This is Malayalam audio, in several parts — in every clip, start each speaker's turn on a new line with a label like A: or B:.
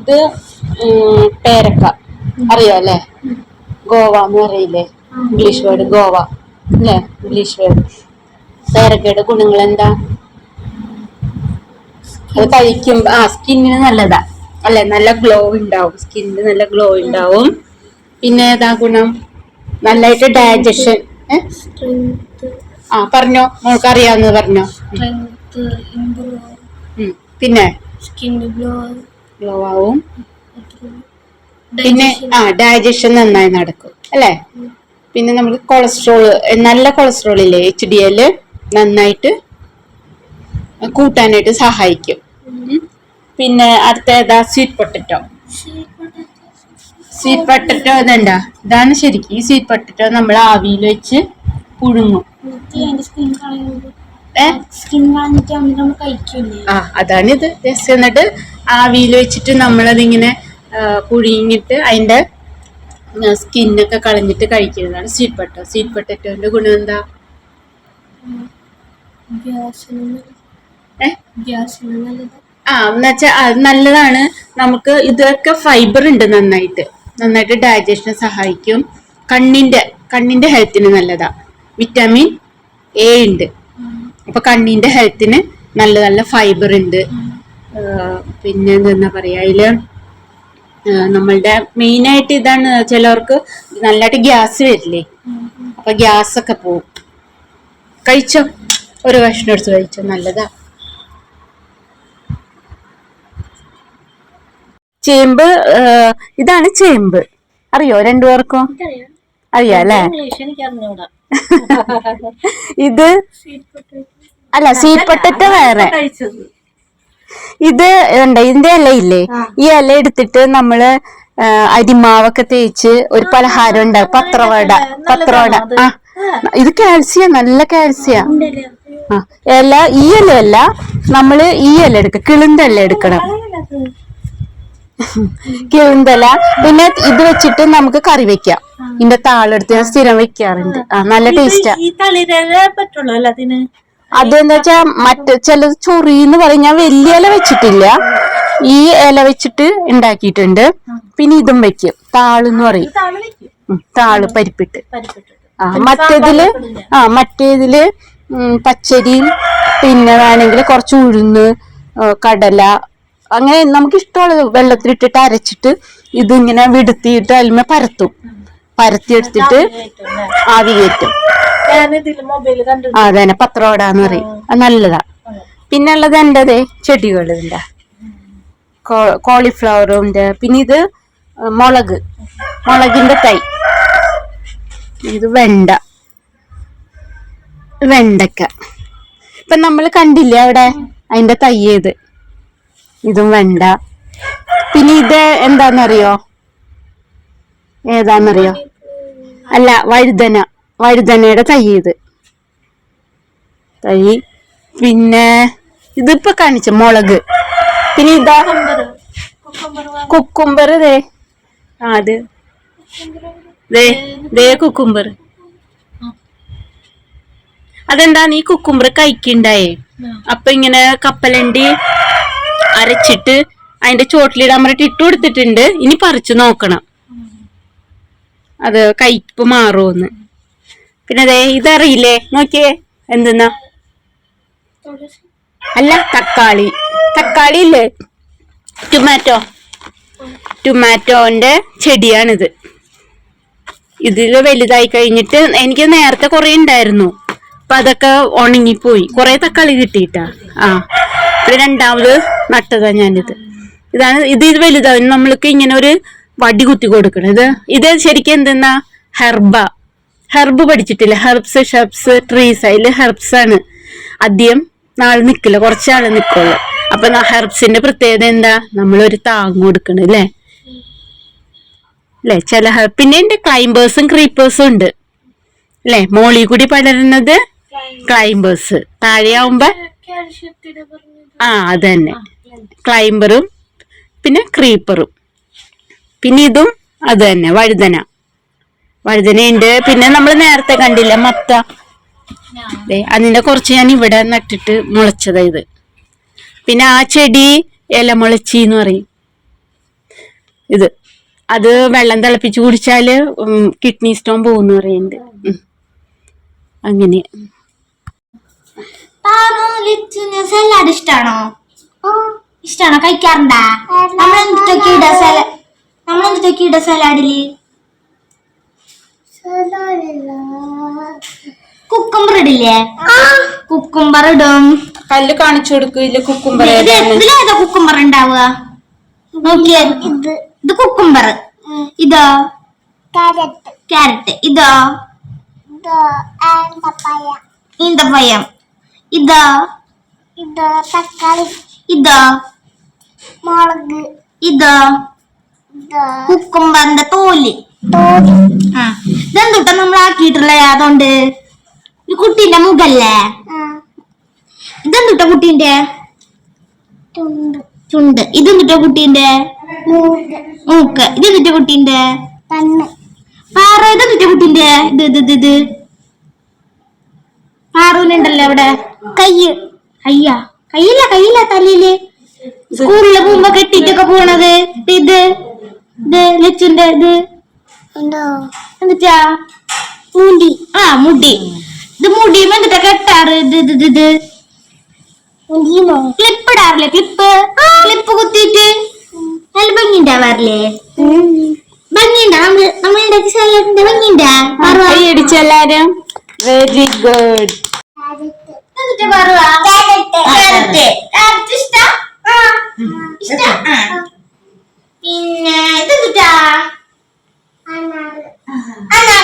A: ഇത് പേരക്ക. അറിയോ അല്ലേ ഗോവ എന്ന് പറയില്ലേ? English word Goa. അല്ലേ? ഇംഗ്ലീഷ് വേർഡ് പേരക്കയുടെ ഗുണങ്ങൾ എന്താ? അത് കഴിക്കുമ്പോ ആ സ്കിന്നിന് നല്ലതാ. അല്ലെ? നല്ല ഗ്ലോ ഉണ്ടാവും. സ്കിന്നിന് നല്ല ഗ്ലോ ഉണ്ടാവും. പിന്നെ ഏതാ ഗുണം? നല്ലതായിട്ട് ഡൈജഷൻ ആ പറഞ്ഞോ. മോൾക്ക് അറിയാവുന്നത് പറഞ്ഞോ. പിന്നെ?
B: സ്കിൻ ഗ്ലോ
A: ഗ്ലോ ആവും. പിന്നെ ആ ഡൈജഷൻ നന്നായി നടക്കും അല്ലേ? പിന്നെ നമുക്ക് കൊളസ്ട്രോൾ നല്ല കൊളസ്ട്രോൾ ഇല്ലേ എച്ച് ഡി എൽ നന്നായിട്ട് കൂട്ടാനായിട്ട് സഹായിക്കും. പിന്നെ അടുത്ത ഏതാ? സ്വീറ്റ് പൊട്ടറ്റോ സ്വീറ്റ് പൊട്ടറ്റോ ഇതെന്താ? ഇതാണ് ശരിക്കും. ഈ സ്വീറ്റ് പൊട്ടറ്റോ നമ്മൾ ആവിയിൽ വെച്ച് പുഴുങ്ങും. ആ അതാണിത് ജസ്റ്റ് എന്നിട്ട് ആവിയിൽ വെച്ചിട്ട് നമ്മളതിങ്ങനെ പുഴുങ്ങിട്ട് അതിന്റെ സ്കിന്നൊക്കെ കളഞ്ഞിട്ട് കഴിക്കുന്നതാണ് സ്വീറ്റ് പൊട്ടോ സ്വീറ്റ് പൊട്ടറ്റോന്റെ ഗുണം എന്താ? ആ എന്നുവെച്ചാൽ അത് നല്ലതാണ്. നമുക്ക് ഇതൊക്കെ ഫൈബർ ഉണ്ട് നന്നായിട്ട്. നന്നായിട്ട് ഡൈജഷനെ സഹായിക്കും. കണ്ണിന്റെ കണ്ണിന്റെ ഹെൽത്തിന് നല്ലതാ. വിറ്റാമിൻ എ ഉണ്ട്. അപ്പൊ കണ്ണിന്റെ ഹെൽത്തിന് നല്ല നല്ല ഫൈബർ ഉണ്ട്. പിന്നെ എന്താ പറയാ അതിൽ നമ്മളുടെ മെയിൻ ആയിട്ട് ഇതാണ് ചിലവർക്ക് നല്ലതായിട്ട് ഗ്യാസ് വരില്ലേ? അപ്പൊ ഗ്യാസ് ഒക്കെ പോവും. കഴിച്ചോ? ഒരു ഭക്ഷണം എടുത്ത് കഴിച്ചോ? നല്ലതാ. ചേമ്പ് ഇതാണ് ചേമ്പ്. അറിയോ? രണ്ടു
B: പേർക്കും?
A: അറിയാം അല്ലേ?
B: ഇംഗ്ലീഷ് എനിക്ക് അറിഞ്ഞൂടാ.
A: ഇത് അല്ല സ്വീറ്റ് പൊട്ടറ്റോ വേറെ. ഇത് ഉണ്ട് ഇതിന്റെ ഇല ഇല്ലേ ഈ ഇല എടുത്തിട്ട് നമ്മൾ അരിമാവൊക്കെ തേച്ച് ഒരു പലഹാരം ഉണ്ടാവും പത്രവട പത്രവട. ആ ഇത് കാൽസ്യം നല്ല കാൽസ്യം. ആ ഇല ഈ ഇല അല്ല നമ്മൾ ഈ ഇല എടുക്ക കിളിന്ത ഇല എടുക്കണം. കിളിന്തല പിന്നെ ഇത് വെച്ചിട്ട് നമുക്ക് കറി വെക്കാം. ഇതിന്റെ താളെടുത്ത് ഞാൻ സ്ഥിരം വെക്കാറുണ്ട്. ആ നല്ല ടേസ്റ്റാ. അതെന്താ വെച്ചാ മറ്റ് ചിലത് ചൊറിന്ന് പറയും. ഞാൻ വലിയ ഇല വെച്ചിട്ടില്ല. ഈ ഇല വെച്ചിട്ട് ഉണ്ടാക്കിയിട്ടുണ്ട് പിന്നെ ഇതും വെക്കും. താളെന്ന് പറയും.
B: താൾ എന്ന്
A: പറയും താൾ പരിപ്പിട്ട്. ആ മറ്റേതിൽ ആ മറ്റേതിൽ പച്ചരി പച്ചരിയും പിന്നെ വേണമെങ്കിൽ കുറച്ച് ഉഴുന്ന് കടല അങ്ങനെ നമുക്ക് ഇഷ്ടമുള്ളത് വെള്ളത്തിലിട്ടിട്ട് അരച്ചിട്ട് ഇതിങ്ങനെ വിടുത്തിയിട്ട് അതിന്മേൽ പരത്തും. പരത്തി എടുത്തിട്ട് ആവി കയറ്റും അതന്നെ പത്രോടാന്ന് പറയും. അത് നല്ലതാ. പിന്നെ ഉള്ളത് ഇതിന്റെ കോളിഫ്ലവറും ഉണ്ട് പിന്നെ ഇത് മുളക്. മുളകിന്റെ തൈ. ഇത് വെണ്ട. വെണ്ടക്ക. ഇപ്പൊ നമ്മൾ കണ്ടില്ല അവിടെ? അതിന്റെ തൈ ഏത്? ഇതും വെണ്ട. പിന്നെ ഇത് എന്താന്നറിയോ? ഏതാന്നറിയോ? അല്ല വഴുതന. വഴുതനയുടെ തൈ ഇത്. തൈ. പിന്നെ ഇതിപ്പോ കാണിച്ച മുളക്. പിന്നെ ഇതാ കുക്കുംബർ ദേ. അത്. ദേ ദേ കുക്കുംബർ. അതെന്താ നീ കുക്കുംബർ കഴിക്കണ്ടായേ? അപ്പൊ ഇങ്ങനെ കപ്പലണ്ടി അരച്ചിട്ട് അതിന്റെ ചോട്ടിലിടാൻ പറഞ്ഞിട്ട് ഇട്ട് കൊടുത്തിട്ടുണ്ട്. ഇനി പറിച്ചു നോക്കണം. അത് കയ്പ്പ് മാറുമെന്ന് പിന്നെ അതെ ഇതറിയില്ലേ? നോക്കിയേ എന്തെന്നാ? അല്ല തക്കാളി. തക്കാളി ഇല്ലേ? ടൊമാറ്റോ ടൊമാറ്റോന്റെ ചെടിയാണിത്. ഇതിൽ വലുതായി കഴിഞ്ഞിട്ട് എനിക്ക് നേരത്തെ കുറെ ഉണ്ടായിരുന്നു. അപ്പൊ അതൊക്കെ ഉണങ്ങിപ്പോയി. കുറെ തക്കാളി കിട്ടിയിട്ടാ. ആ. ഇത് രണ്ടാമത് നട്ടതാ ഞാനിത്. ഇതാണ് ഇത് ഇത് വലുതാവും നമ്മൾക്ക് ഇങ്ങനെ ഒരു വടി കുത്തി കൊടുക്കണം. ഇത് ഇത് ശരിക്കും എന്തെന്നാ? ഹെർബ. ഹെർബ് പഠിച്ചിട്ടില്ല? ഹെർബ്സ് ഷെർബ്സ് ട്രീസ് അതിൽ ഹെർബ്സ് ആണ്. അധികം നാളെ നിക്കില്ല. നാൾ നിൽക്കുള്ളൂ അപ്പൊ ഹെർബ്സിന്റെ പ്രത്യേകത എന്താ? നമ്മൾ ഒരു താങ് കൊടുക്കണം അല്ലേ? അല്ലെ? ചില ഹെർബ് പിന്നെ ഉണ്ട് ക്ലൈംബേഴ്സും ക്രീപ്പേഴ്സും ഉണ്ട്. അല്ലെ? മോളി കൂടി പടരുന്നത് ക്ലൈംബേഴ്സ് താഴെയാവുമ്പോ ആ അത് തന്നെ. ക്ലൈംബറും പിന്നെ ക്രീപ്പറും പിന്നെ ഇതും അത് തന്നെ. വഴുതന. വഴുതനയുണ്ട്. പിന്നെ നമ്മൾ നേരത്തെ കണ്ടില്ല മത്ത? അതിന്റെ കുറച്ച് ഞാൻ ഇവിടെ നട്ടിട്ട് മുളച്ചതാ ഇത്. പിന്നെ ആ ചെടി ഇല മുളച്ചിന്ന് പറയും.
B: ഇത്. അത് വെള്ളം തിളപ്പിച്ച് കുടിച്ചാൽ കിഡ്നി സ്റ്റോൺ പോകുന്നു പറയുന്നുണ്ട്. അങ്ങനെ.
C: സലാഡ് ഇഷ്ടാണോ? ഇഷ്ടാണോ? കഴിക്കാറുണ്ടാ? നമ്മൾ എന്തിട്ടൊക്കെ ഇടാ സല നമ്മൾ സലാഡിൽ? കുക്കുംബർ ഇടില്ലേ കുക്കുംബർ ഇടും
B: കല്ല് കാണിച്ചു കൊടുക്കില്ല കുക്കുംബർ
C: ഇത് ഇതിലേതാ കുക്കുംബർ ഉണ്ടാവുക നോക്കിയേ. ഇത്. ഇത് കുക്കുംബർ. ഇതോ? ക്യാരറ്റ്. ഇതോ? ഈന്തപ്പഴം. ഇതോ? ഇതോ മുളക്. ഇതോ? കുക്കുംബറിന്റെ തോൽ. ആ. ഇതെന്തുട്ടാ നമ്മൾ ആക്കിയിട്ടുള്ള അതുകൊണ്ട് ഈ കുട്ടീന്റെ മുഖല്ലേ? ഇതെന്തുട്ടാ കുട്ടീന്റെ? ചുണ്ട്. ഇതെന്തുട്ടാ കുട്ടീന്റെ? മൂക്ക്. ഇതെന്തുട്ടാ കുട്ടീന്റെ? പാറ ഇതെന്തുട്ടാ കുട്ടീന്റെ? ഇത് ഇത് ഇത് ഇത്. പാറൂനുണ്ടല്ലോ അവിടെ. കയ്യ്. കയ്യാ? കയ്യില്ല കയ്യില്ല തലയിൽ. സ്കൂളിൽ പോകുമ്പോ കെട്ടിട്ടൊക്കെ പോണത്. ഇത് ഇത് ലച്ചുന്റെ ഇത്. എന്നിട്ടാ പൂണ്ടി ആ മുടി. ഇത് മുടിയും എന്നിട്ടാ കെട്ടാറ്? ഇത് ഇത് ഇത് ഇത്. ക്ലിപ്പ് ഇടാറില്ലേ? ക്ലിപ്പ് ക്ലിപ്പ് കുത്തിയിട്ട് നല്ല ഭംഗി ഉണ്ടാവാറില്ലേ നമ്മൾ
B: അടിച്ചെല്ലാരും വെരി ഗുഡ്
C: എന്നിട്ട് പറവാ ക്യാരറ്റ്. ക്യാരറ്റ്. ഇഷ്ടാ? ഇഷ്ടാ? ആ. പിന്നെ അനാറ്.
B: Ana.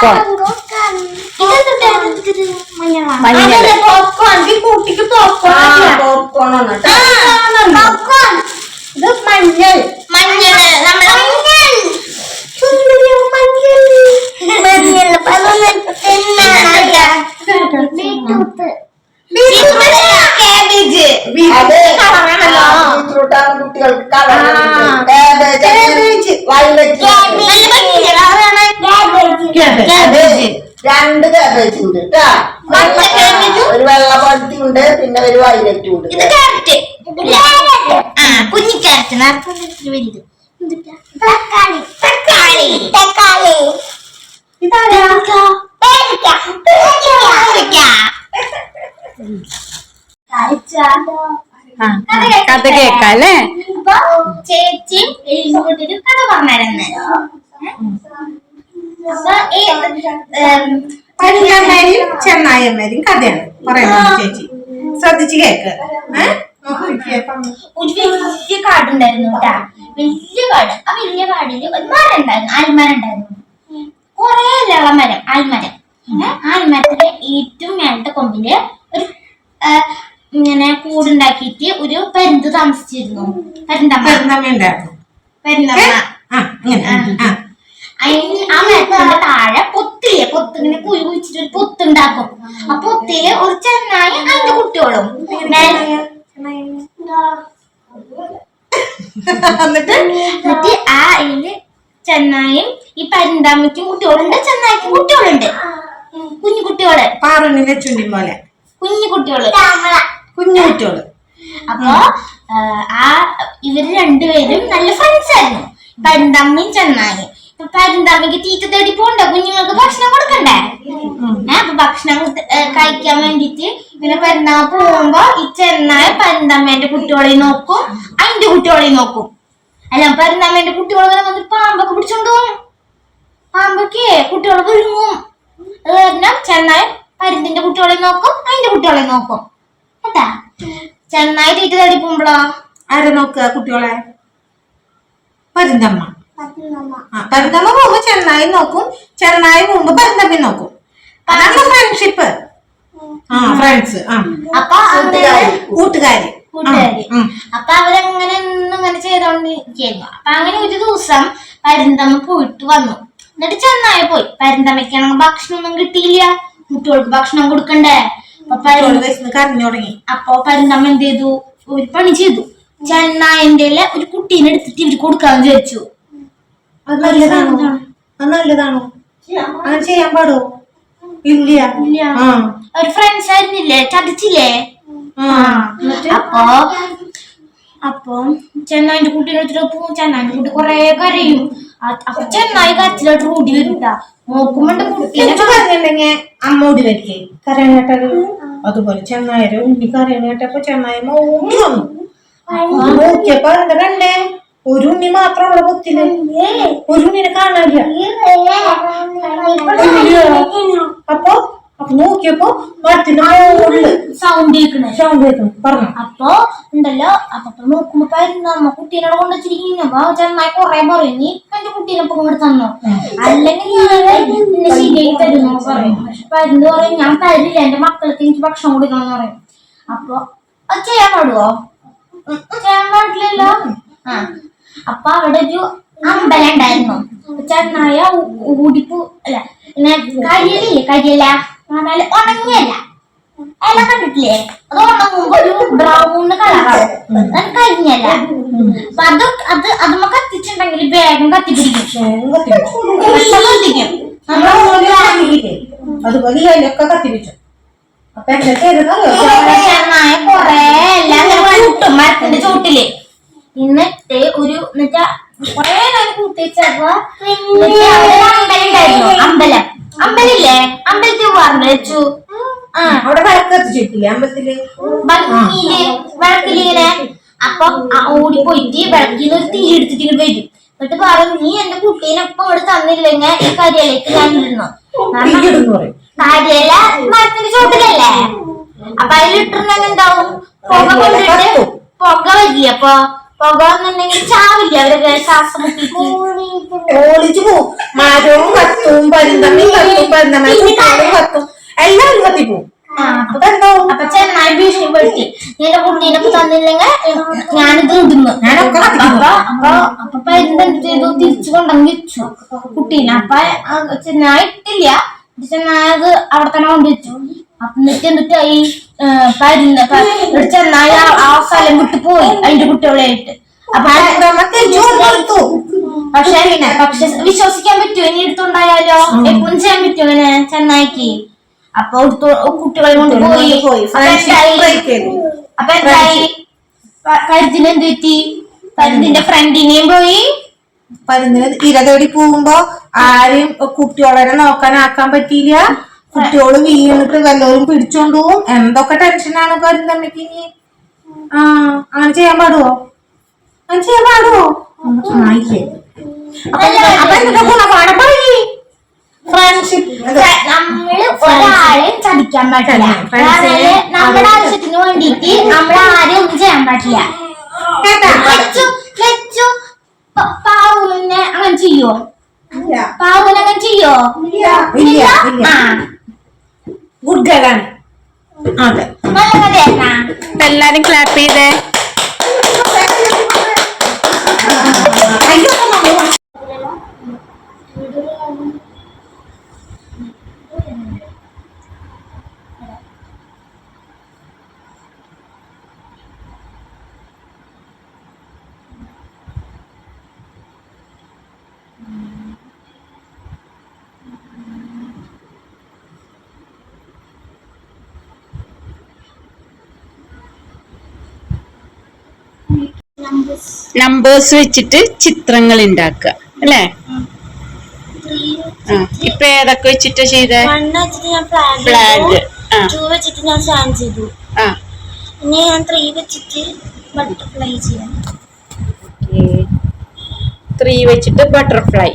C: ചോളം
B: സ്വീറ്റ്
A: ഉണ്ട് കേട്ടാ ഒരു വെള്ള പഴുത്തി ഉണ്ട് പിന്നെ ഒരു വയലറ്റും ഉണ്ട്
C: ഇത് ക്യാരറ്റ് ആ കുഞ്ഞി ക്യാരറ്റ് നേരത്തെ വലുത്. തക്കാളി. തക്കാളി. തക്കാളി.
A: ഇതാരാ?
B: കഥ കേക്കാം അല്ലേ?
C: അപ്പൊ ചേച്ചിയും എലിസബത്തിനും കഥ പറഞ്ഞിരുന്നു അപ്പൊ
D: പതിനമ്മയും ചെന്നായമ്മയും കഥയാണ്. പറയുന്നത് ചേച്ചി. ശ്രദ്ധിച്ച് കേക്ക്.
C: വലിയ കാടുണ്ടായിരുന്നു കേട്ടാ. വലിയ കാട്. ആ വലിയ കാടിൽ ഒരു മരം ഉണ്ടായിരുന്നു ആൽമരം ഉണ്ടായിരുന്നു കൊറേ ഇലയുള്ള മരം ആൽമരം. ഏ, ആൽമരത്തിലെ ഏറ്റവും മേലത്തെ കൊമ്പിൽ ഒരു ഇങ്ങനെ കൂടുണ്ടാക്കിയിട്ട് ഒരു പരുന്ത് താമസിച്ചിരുന്നു. പരുന്തമ്മ.
D: പതിനമ്മ ഉണ്ടായിരുന്നു
C: പരുന്തമ്മ
D: ആ
C: മരത്തിന്റെ താഴെ പൊത്ത് ഇങ്ങനെ കുഴി കുഴിച്ചിട്ട് ഒരു പൊത്തുണ്ടാക്കും. ആ പൊത്തിൽ ഒരു ചെന്നായി അതിന്റെ കുട്ടികളും
D: എന്നിട്ട്
C: എന്നിട്ട് ആ അതിൽ ചെന്നായും ഈ പരിന്താമിക്കും കുട്ടികളുണ്ട് ചെന്നായിക്കും കുട്ടികളുണ്ട് കുഞ്ഞു കുട്ടികൾ
D: പാറുണിലെ ചുണ്ടി പോലെ
C: കുഞ്ഞു കുട്ടികൾ
D: കുഞ്ഞു കുട്ടികൾ
C: അപ്പൊ ആ, ആ ഇവർ രണ്ടുപേരും നല്ല ഫ്രണ്ട്സ് ആയിരുന്നു. പരുന്തമ്മയും ചെന്നായും തീറ്റ തേടി പോണ്ട. കുഞ്ഞുങ്ങൾക്ക് ഭക്ഷണം കൊടുക്കണ്ടേ? അപ്പൊ ഭക്ഷണം കഴിക്കാൻ വേണ്ടിട്ട് പിന്നെ പെരുന്നാൾ പോകുമ്പോ ഈ ചെന്നായ പരന്തമ്മേന്റെ കുട്ടികളെ നോക്കും. അതിന്റെ കുട്ടികളെ നോക്കും. അല്ല പരന്തമ്മേന്റെ ഇങ്ങനെ വന്ന് പാമ്പൊക്കെ പിടിച്ചോണ്ട് പോകും പാമ്പൊക്കെ കുട്ടികൾ വിഴുങ്ങും. കാരണം ചെന്നായ പരുന്തിന്റെ കുട്ടികളെ നോക്കും അതിന്റെ കുട്ടികളെ നോക്കും. കേട്ടാ? ചെന്നായി തീറ്റ തേടി പോകുമ്പോളോ?
D: ആരെ നോക്കുക കുട്ടികളെ? പരുന്തമ്മ. ആ പരുന്തമ്മ പോകുമ്പോ ചെന്നായി നോക്കും. ചെന്നായി പോകുമ്പോ പരുന്തമ്മ നോക്കും. അതാണ് ഫ്രണ്ട്ഷിപ്പ് ആ ഫ്രണ്ട്സ് ആ.
C: അപ്പൊ
D: കൂട്ടുകാരി.
C: അപ്പൊ അവരങ്ങനെ ഇങ്ങനെ ചെയ്തോണ്ടിരിക്കുന്നു അപ്പൊ അങ്ങനെ ഒരു ദിവസം പരുന്തമ്മ പോയിട്ട് വന്നു. എന്നിട്ട് ചെന്നായ പോയി. പരുന്തമ്മയ്ക്കാണെങ്കിൽ ഭക്ഷണമൊന്നും കിട്ടിയില്ല. കുട്ടികൾക്ക് ഭക്ഷണം കൊടുക്കണ്ടേ? അപ്പൊ പരുന്തമ്മ എന്ത് ചെയ്തു? ഒരു പണി ചെയ്തു. ചെന്നായന്റെ ഒരു കുട്ടീനെ എടുത്തിട്ട് ഇവർ കൊടുക്കാന്ന് വിചാരിച്ചു.
D: അത് നല്ലതാണോ? അത് നല്ലതാണോ? അങ്ങനെ ചെയ്യാൻ പാടോ? ഇല്ല. ആ.
C: ഒരു ഫ്രണ്ട്സ് ആയിരുന്നില്ലേ? ചതിച്ചില്ലേ? അപ്പോ അപ്പൊ ചെന്നായിന്റെ കുട്ടീനെ പോകും ചെന്നായിന്റെ കുട്ടി കൊറേ കരയും. അപ്പൊ ചെന്നായി കരച്ചിലോട്ട് ഓടി വരും നോക്കുമ്പോണ്ട് കുട്ടീനെ
D: അമ്മോടി വരികയെ കരയണ കേട്ടത് അതുപോലെ ചെന്നായര് ഉണ്ണി കരയണ കേട്ടപ്പോ ചെന്നായ ഓടി വന്നു. നോക്കിയപ്പോ എന്താ കണ്ടേ? ഒരു ഉണ്ണി മാത്രമുള്ള പൊത്തിൽ ഒരു ഉണ്ണിനെ കാണാനില്ല അപ്പൊ അപ്പൊ നോക്കിയപ്പോ മരത്തിന്റെ മുകളിൽ
C: സൗണ്ട് കേൾക്കണേ.
D: സൗണ്ട് കേൾക്കണം. പറഞ്ഞു.
C: അപ്പൊ ഉണ്ടല്ലോ അപ്പൊ നോക്കുമ്പോ കുട്ടീനോട് കൊണ്ടുവച്ചിരിക്കുന്നു അപ്പൊ ചെന്നായി കൊറേ പറയും. നീ എന്റെ കുട്ടീനെ ഇപ്പൊ തന്നോ? അല്ലെങ്കിൽ ഞാൻ ശരിയായി തരുന്നു പറയും. പക്ഷെ പരുന്ന് പറയും? ഞാൻ തരില്ല എന്റെ മക്കൾക്ക് എനിക്ക് ഭക്ഷണം കൊടുക്കണം എന്ന് പറയും. അപ്പൊ അത് ചെയ്യാൻ പാടുവോ? ചെയ്യാൻ പാടില്ലല്ലോ. ആ. അപ്പൊ അവിടെ ഒരു അമ്പലം ഉണ്ടായിരുന്നു. ചെന്നായ ഊടിപ്പൂ അല്ല പിന്നെ കരിയലില്ലേ കരിയല? പറഞ്ഞാൽ ഉണങ്ങിയല്ല. ഇല കണ്ടിട്ടില്ലേ? അത് ഉണങ്ങുമ്പോ ഒരു ബ്രൗൺ കളറാവും അത് കരിഞ്ഞല്ല. അപ്പൊ അത് അത് അതുമ്മ കത്തിച്ചിട്ടുണ്ടെങ്കിൽ വേഗം കത്തിപ്പിടിക്കും. കത്തിക്കും.
D: അതുപോലെ അതിലൊക്കെ കത്തിപ്പിച്ചു അപ്പൊ എന്തൊക്കെ
C: ചെന്നായ കൊറേ എല്ലാം മരത്തിന്റെ ചോട്ടിൽ എന്നിട്ട് ഒരു എന്നുവെച്ചാ കൊറേ നേരം കൂട്ടി വെച്ചപ്പോ എന്നിട്ട് അവിടെ ഒരു അമ്പലം അമ്പലം. അമ്പലില്ലേ? അമ്പലത്തിൽ പറഞ്ഞു ആ.
D: അവിടെ വിളക്ക് കത്തിച്ചിട്ടില്ലേ അമ്പലത്തിൽ?
C: ഭംഗിയിൽ വിളക്കിലിങ്ങനെ അപ്പൊ ഓടി പോയിട്ട് വിളക്കിന്ന് ഒരു തീ എടുത്തിട്ട് വരും. എന്നിട്ട് പറയും നീ എന്റെ കുട്ടീനെ ഇപ്പൊ ഇവിടെ തന്നില്ലെങ്കിൽ ഈ കരിയലേക്ക് ഞാൻ ഇടുന്നു മരത്തിന്റെ ചോട്ടിലല്ലേ അപ്പൊ അതിലിട്ടിരുന്നെങ്കിൽ എന്താവും പുക കൊണ്ടിട്ട് പുക വരില്ല ചാവില്ല? അവരൊക്കെ ശ്വാസം മുട്ടിട്ട്
D: ഓടിച്ചു പോവും മരവും കത്തും പരുന്തമ്മയും കത്തും പരുന്തമ്മയും കത്തും എല്ലാവരും കത്തിപ്പോവും അപ്പൊ
C: ചെന്നായി ഭീഷണിപ്പെടുത്തി തന്നില്ലെങ്കിൽ ഞാനിത് ഇടുന്നു.
D: ഞാനൊക്കെ
C: അപ്പൊ അപ്പൊ അപ്പൊ പരുന്ത് ചെയ്തു തിരിച്ചു കൊണ്ടുവന്ന് വെച്ചു കുട്ടീനെ. അപ്പൊ ചെന്നായി ഇട്ടില്ല. ചെന്നായത് അവിടെ തന്നെ കൊണ്ടുവച്ചു. എന്നിട്ട് എന്നിട്ട് ഈ പരുന്ന് ചെന്നായ ആ- സ്ഥലം വിട്ടു പോയി അതിന്റെ കുട്ടികളായിട്ട്. അപ്പൊ പക്ഷെ പക്ഷെ വിശ്വസിക്കാൻ പറ്റുമോ ഇനി എടുത്തുണ്ടായാലോ? എപ്പോഴും ചെയ്യാൻ പറ്റുമോ ഇങ്ങനെ ചെന്നായിക്ക്? അപ്പൊ എടുത്തു കുട്ടികളെ കൊണ്ട് പോയി. അപ്പൊ എന്തായി?
D: break ചെയ്തു.
C: അപ്പൊ എന്തായി? പ- പരുന്തിന് എന്ത് പറ്റി? പരുതിന്റെ ഫ്രണ്ടിനെയും പോയി.
D: പരുന്തിന് ഇര തേടി പോകുമ്പോ ആരെയും കുട്ടികളെ നോക്കാനാക്കാൻ പറ്റിയില്ല. കുട്ടികൾ വീണിട്ട് വല്ലവരും പിടിച്ചോണ്ട്? പോവും എന്തൊക്കെ ടെൻഷനാണ് പരുന്തമ്മയ്ക്ക് ഇനി? ആ അങ്ങനെ ചെയ്യാൻ പാടുവോ? അങ്ങനെ ചെയ്യാൻ പാടുവോ? ആയില്ലേ അപ്പൊ എന്താ- അപ്പൊ എന്താ ഗുണപാഠം പറയേ ഫ്രണ്ട്ഷിപ്പ്
C: ഫ്ര- നമ്മൾ ഒരാളെ ചതിക്കാൻ പാടില്ല.
D: Friends നെ
C: അതായത് നമ്മുടെ ആവശ്യത്തിന് വേണ്ടിയിട്ട് നമ്മൾ ഒന്നും ചെയ്യാൻ പാടില്ല. പാവുവിനെ അങ്ങനെ ചെയ്യോ പാവുവിനെ അങ്ങനെ ചെയ്യോ
D: ഇല്ല. ഇല്ല
C: ഗേൾ
D: ഗുഡ് ഗേളാണ് അതെ.
A: എല്ലാരും ക്ലാപ്പ് ചെയ്തേ. നമ്പേഴ്സ് വെച്ചിട്ട് ചിത്രങ്ങൾ ഉണ്ടാക്കുക അല്ലേ ഇപ്പൊ ഏതൊക്കെ വെച്ചിട്ടാ ചെയ്തേ? ഫ്ലാഗ്
C: വെച്ചിട്ട് ഞാൻ ചെയ്തു. ഇനി ഞാൻ ത്രീ വെച്ചിട്ട് ബട്ടർഫ്ലൈ ചെയ്യാം
A: ത്രീ വെച്ചിട്ട് ബട്ടർഫ്ലൈ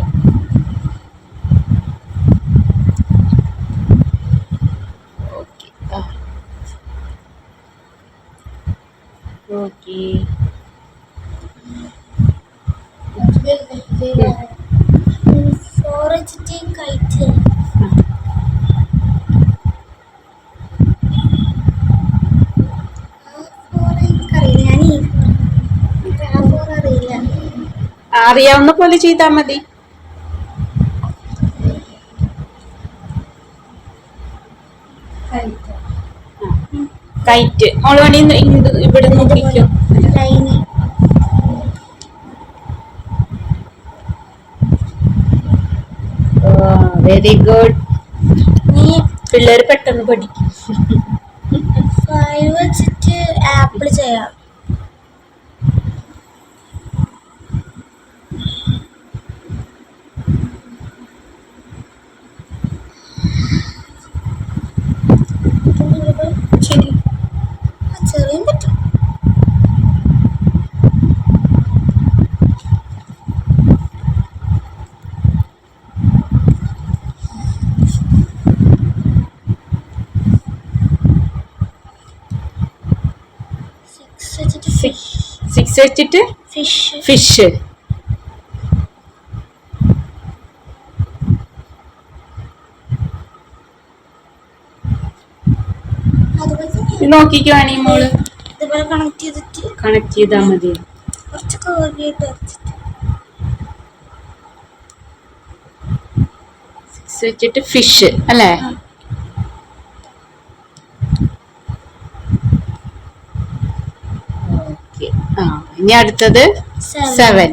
A: ഓക്കെ
C: ഫോർ വെച്ചിട്ട് കൈറ്റ് ഫോർ എനിക്കറിയില്ല ഞാൻ ഈ ഫോർ അറിയില്ല
A: അറിയാവുന്ന പോലെ ചെയ്താൽ മതി. കൈറ്റ്. മോൾ വേണി ഇവിടെ നോക്കിക്കോ
C: ലൈന്.
A: വെരി ഗുഡ്
C: നീ
A: പിള്ളേർ പെട്ടെന്ന് പഠിക്കും.
C: വെച്ചിട്ട് ആപ്പിൾ ചെയ്യാം
A: ശരി
C: ആ, ചെറിയ പറ്റും സിക്സ് വെച്ചിട്ട് ഫിഷ്
A: സിക്സ് വെച്ചിട്ട്
C: ഫിഷ്
A: ഫിഷ് നോക്കിക്കോ വേണി മോൾ
C: ഇതുപോലെ കണക്ട് ചെയ്തിട്ട്
A: കണക്ട് ചെയ്താ മതി. വെച്ചിട്ട് ഫിഷ് അല്ലേ
C: ആ.
A: ഓക്കെ ആ ഇനി അടുത്തത്
C: സെവൻ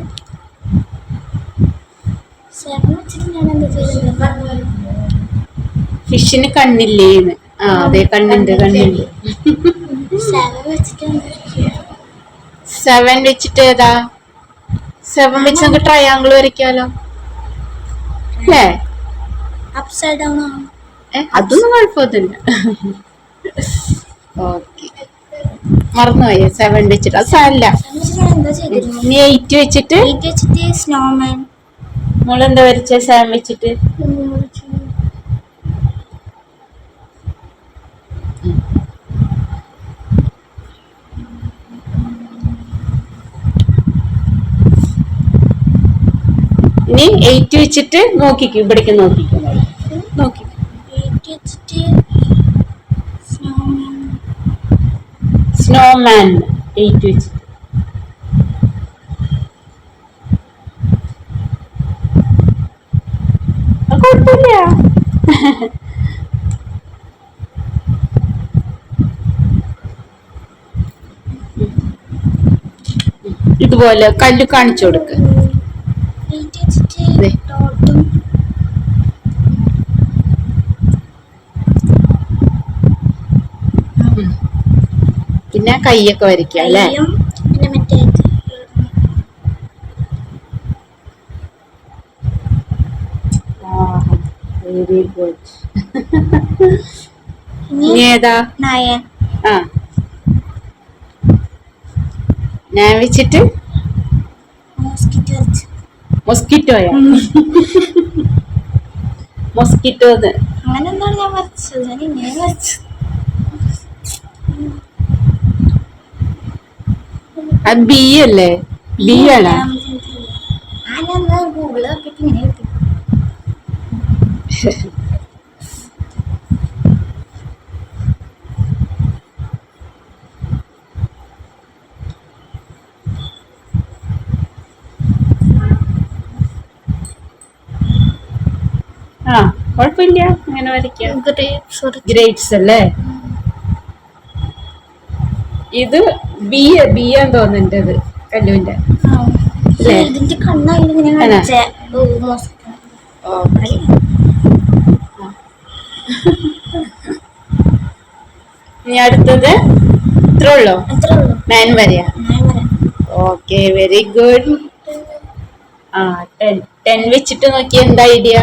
A: ഫിഷിന് കണ്ണില്ലേന്ന് ആ അതെ കണ്ണുണ്ട് കണ്ണുണ്ട്.
C: സെവൻ വെച്ചിട്ട്
A: ഏതാ? സെവൻ വെച്ച് നമുക്ക് ട്രയാങ്കിൾ വരയ്ക്കാലോ. അല്ലേ?
C: അപ്സൈഡ് ഡൗൺ
A: അതൊന്നും കുഴപ്പമൊന്നുമില്ല. ഓക്കെ മറന്നുപോയി. സെവൻ വെച്ചിട്ട്. അത് സാരല്ല എയ്റ്റ് വെച്ചിട്ട്
C: എയ്റ്റ് വെച്ചിട്ട് സ്നോമാൻ
A: മോളെന്താ വരച്ച? സെവൻ വെച്ചിട്ട്. ഇനി എയ്റ്റ് വെച്ചിട്ട് നോക്കിക്കും. ഇവിടേക്ക് നോക്കിക്കും
C: സ്നോമാൻ
A: എയ്റ്റ് വെച്ചിട്ട് കുഴപ്പമില്ല ഇതുപോലെ കല്ല് കാണിച്ചു കൊടുക്ക്
C: എയ്റ്റ് വെച്ചിട്ട്
A: ദേ.
C: ഡോട്ടും
A: പിന്നെ കൈയൊക്കെ വരയ്ക്കാം അല്ലേ. വെരി ഗുഡ്
C: ഇനി
A: ഇനി ഏതാ?
C: നയൻ
A: ആ. ഞാൻ വെച്ചിട്ട്? മൊസ്കിറ്റോയോ മൊസ്കിറ്റോന്ന്
C: അങ്ങനെ എന്താണ് ഞാൻ വരച്ചത്? ഞാൻ ഇങ്ങനെ വരച്ചു
A: അത് ബി അല്ലേ? ബി ആണോ. ആ കുഴപ്പമില്ല അങ്ങനെ വരയ്ക്കാം. ഗ്രേറ്റ്സ് അല്ലേ? ഇത് ബി ബി ആന്ന് തോന്നുന്നുണ്ട് കല്ലുവിന്റെ ആണോ? ഇനി അടുത്തത് ഇത്ര ഉള്ളോ? നയൻ വരെയാ. ഓക്കെ വെരി ഗുഡ് ആ ടെൻ ടെൻ വെച്ചിട്ട് നോക്കിയ എന്താ ഐഡിയ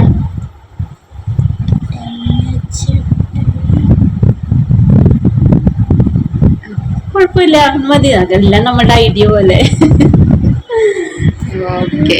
A: കുഴപ്പമില്ല. മതി. അതെല്ലാം നമ്മുടെ ഐഡിയ പോലെ. ഓക്കെ